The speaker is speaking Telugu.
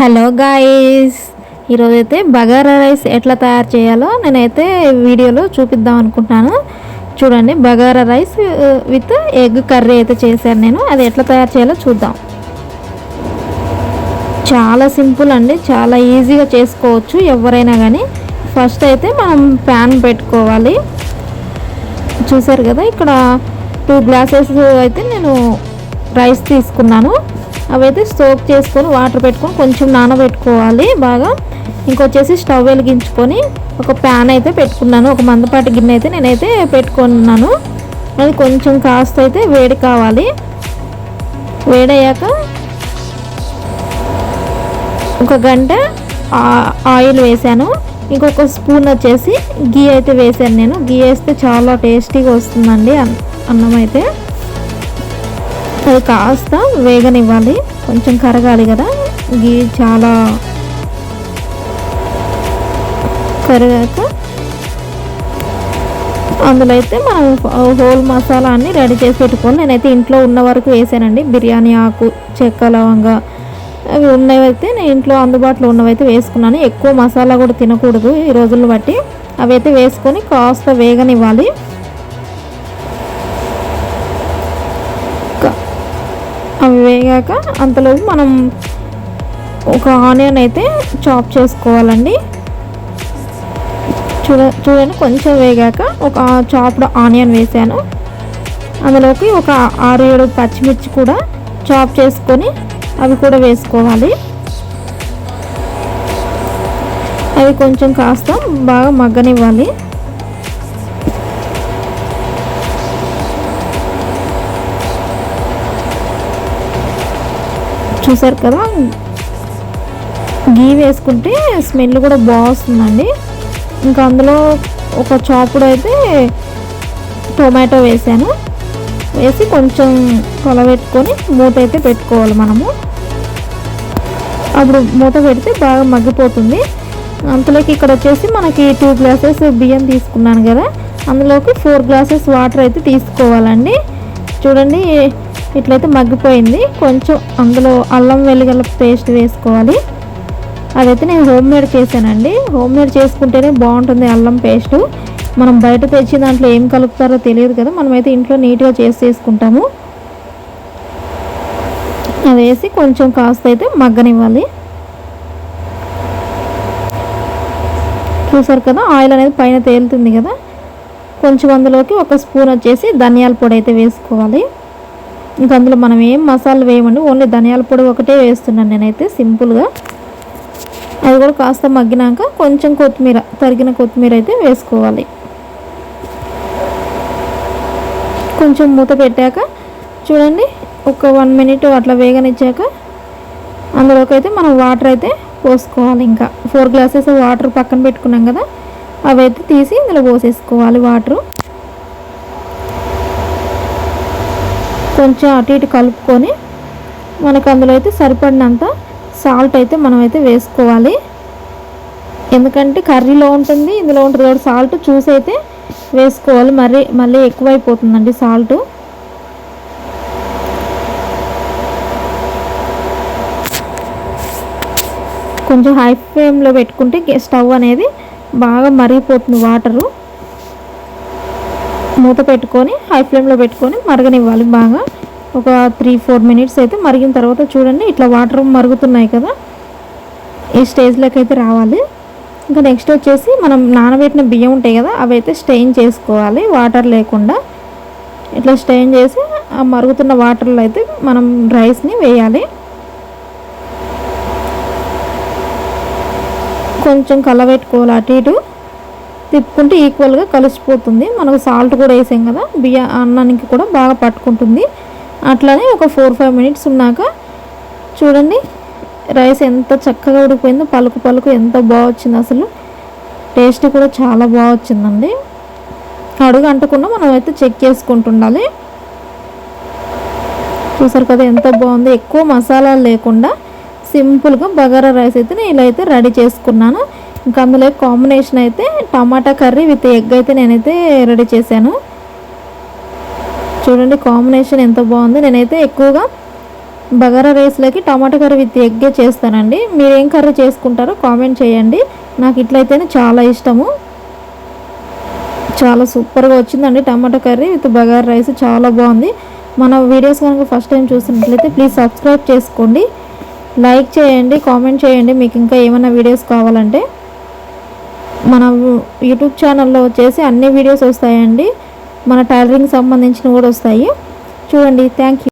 Hello guys. ఈరోజు అయితే బగారా రైస్ ఎట్లా తయారు చేయాలో నేనైతే వీడియోలో చూపిద్దాం అనుకుంటున్నాను. చూడండి bagara rice uh, with egg curry అయితే చేశాను నేను. అది ఎట్లా తయారు చేయాలో చూద్దాం. చాలా సింపుల్ అండి. చాలా ఈజీగా చేసుకోవచ్చు ఎవరైనా కానీ ఫస్ట్ అయితే మనం ప్యాన్ పెట్టుకోవాలి. చూసారు కదా ఇక్కడ టూ గ్లాసెస్ అయితే నేను రైస్ తీసుకున్నాను. అవైతే సోప్ చేసుకొని వాటర్ పెట్టుకొని కొంచెం నానబెట్టుకోవాలి. బాగా ఇంకొచ్చేసి స్టవ్ వెలిగించుకొని ఒక ప్యాన్ అయితే పెట్టుకున్నాను. ఒక మందపాటి గిన్నె అయితే నేనైతే పెట్టుకున్నాను అది కొంచెం కాస్త అయితే వేడి కావాలి. వేడయ్యాక ఒక గంట ఆయిల్ వేసాను. ఇంకొక స్పూన్ వచ్చేసి గీ అయితే వేసాను నేను. గీ వేస్తే చాలా టేస్టీగా వస్తుందండి అన్నం అయితే. అది కాస్త వేగనివ్వాలి కొంచెం కరగాలి కదా. గీ చాలా కరిగాక అందులో అయితే మనం హోల్ మసాలా అన్ని రెడీ చేసి పెట్టుకొని నేనైతే ఇంట్లో ఉన్న వరకు వేసానండి. బిర్యానీ ఆకు చెక్క లవంగా అవి ఉన్నవైతే నేను ఇంట్లో అందుబాటులో ఉన్నవైతే వేసుకున్నాను. ఎక్కువ మసాలా కూడా తినకూడదు ఈ రోజులను బట్టి. అవి అయితే వేసుకొని కాస్త వేగనివ్వాలి. అవి వేగాక అంతలోపు మనం ఒక ఆనియన్ అయితే చాప్ చేసుకోవాలండి. చూడ చూడండి కొంచెం వేగాక ఒక చాప్డ్ ఆనియన్ వేసాను. అందులోకి ఒక ఆరు ఏడు పచ్చిమిర్చి కూడా చాప్ చేసుకొని అవి కూడా వేసుకోవాలి. అవి కొంచెం కాస్త బాగా మగ్గనివ్వాలి. చూసారు కదా? గీ వేసుకుంటే స్మెల్ కూడా బాగుంటుందండి. ఇంకా అందులో ఒక చాపుడు అయితే టొమాటో వేసాను. వేసి కొంచెం కొలబెట్టుకొని మూత అయితే పెట్టుకోవాలి మనము. అప్పుడు మూత పెడితే బాగా మగ్గిపోతుంది. అంతలోకి ఇక్కడ వచ్చేసి మనకి టూ గ్లాసెస్ బియ్యం తీసుకున్నాను కదా. అందులోకి ఫోర్ గ్లాసెస్ వాటర్ అయితే తీసుకోవాలండి. చూడండి ఇట్లయితే మగ్గిపోయింది. కొంచెం అందులో అల్లం వెల్లిగల పేస్ట్ వేసుకోవాలి. అదైతే నేను హోమ్ మేడ్ చేశానండి. హోమ్ మేడ్ చేసుకుంటేనే బాగుంటుంది అల్లం పేస్టు. మనం బయట తెచ్చి దాంట్లో ఏం కలుపుతారో తెలియదు కదా. మనమైతే ఇంట్లో నీట్గా చేసి చేసుకుంటాము. అది వేసి కొంచెం కాస్త అయితే మగ్గనివ్వాలి. చూసారు కదా ఆయిల్ అనేది పైన తేలుతుంది కదా. కొంచెం అందులోకి ఒక స్పూన్ వచ్చేసి ధనియాల పొడి అయితే వేసుకోవాలి. ఇంకా అందులో మనం ఏం మసాలా వేయమండి ఓన్లీ ధనియాల పొడి ఒకటే వేస్తున్నాను నేనైతే సింపుల్గా. అది కూడా కాస్త మగ్గినాక కొంచెం కొత్తిమీర తరిగిన కొత్తిమీర అయితే వేసుకోవాలి. కొంచెం మూత పెట్టాక చూడండి ఒక వన్ మినిట్ అట్లా వేగనిచ్చాక అందులోకి అయితే మనం వాటర్ అయితే పోసుకోవాలి ఇంకా. ఫోర్ గ్లాసెస్ వాటర్ పక్కన పెట్టుకున్నాం కదా అవి అయితే తీసి ఇందులో పోసేసుకోవాలి వాటరు. కొంచెం అటు ఇటు కలుపుకొని మనకు అందులో అయితే సరిపడినంత సాల్ట్ అయితే మనం అయితే వేసుకోవాలి. ఎందుకంటే కర్రీలో ఉంటుంది ఇందులో ఉంటుంది కాబట్టి సాల్ట్ చూసి అయితే వేసుకోవాలి. మరీ మళ్ళీ ఎక్కువైపోతుందండి సాల్ట్ కొంచెం హై ఫ్లేమ్లో పెట్టుకుంటే స్టవ్ అనేది బాగా మరిగిపోతుంది వాటరు. మూత పెట్టుకొని హై ఫ్లేమ్లో పెట్టుకొని మరగనివ్వాలి బాగా. ఒక త్రీ ఫోర్ మినిట్స్ అయితే మరిగిన తర్వాత చూడండి ఇట్లా వాటర్ మరుగుతున్నాయి కదా. ఈ స్టేజ్లోకి అయితే రావాలి. ఇంకా నెక్స్ట్ వచ్చేసి మనం నానబెట్టిన బియ్యం ఉంటాయి కదా అవి అయితే స్టెయిన్ చేసుకోవాలి వాటర్ లేకుండా. ఇట్లా స్టెయిన్ చేసి ఆ మరుగుతున్న వాటర్లో అయితే మనం రైస్ని వేయాలి. కొంచెం కలబెట్టుకోవాలి అటు ఇటు. తిప్పుకుంటే ఈక్వల్గా కలిసిపోతుంది. మనకు సాల్ట్ కూడా వేసాం కదా బియ్య అన్నానికి కూడా బాగా పట్టుకుంటుంది. అట్లానే ఒక ఫోర్ ఫైవ్ మినిట్స్ ఉన్నాక చూడండి రైస్ ఎంత చక్కగా ఉడికిపోయిందో పలుకు పలుకు ఎంత బాగా వచ్చింది అసలు. టేస్ట్ కూడా చాలా బాగా వచ్చిందండి. అడుగు అంటకుండా మనం అయితే చెక్ చేసుకుంటుండాలి. చూసారు కదా ఎంత బాగుంది ఎక్కువ మసాలాలు లేకుండా సింపుల్గా బగారా రైస్ అయితే నేను ఇలా అయితే రెడీ చేసుకున్నాను. ఇంకా అందులో కాంబినేషన్ అయితే టమాటా కర్రీ విత్ ఎగ్ అయితే నేనైతే రెడీ చేశాను. చూడండి కాంబినేషన్ ఎంత బాగుంది. నేనైతే ఎక్కువగా బగారా రైస్లోకి టమాటా కర్రీ విత్ ఎగ్గే చేస్తానండి. మీరు ఏం కర్రీ చేసుకుంటారో కామెంట్ చేయండి. నాకు ఇట్లయితేనే చాలా ఇష్టము. చాలా సూపర్గా వచ్చిందండి tomato curry with bagara rice. చాలా బాగుంది. మన వీడియోస్ కనుక ఫస్ట్ టైం చూసినట్లయితే ప్లీజ్ సబ్స్క్రైబ్ చేసుకోండి. లైక్ చేయండి కామెంట్ చేయండి. మీకు ఇంకా ఏమైనా వీడియోస్ కావాలంటే మన యూట్యూబ్ ఛానల్లో వచ్చేసి అన్ని వీడియోస్ వస్తాయండి. మన టైలరింగ్ సంబంధించినవి కూడా వస్తాయి. చూడండి థ్యాంక్ యూ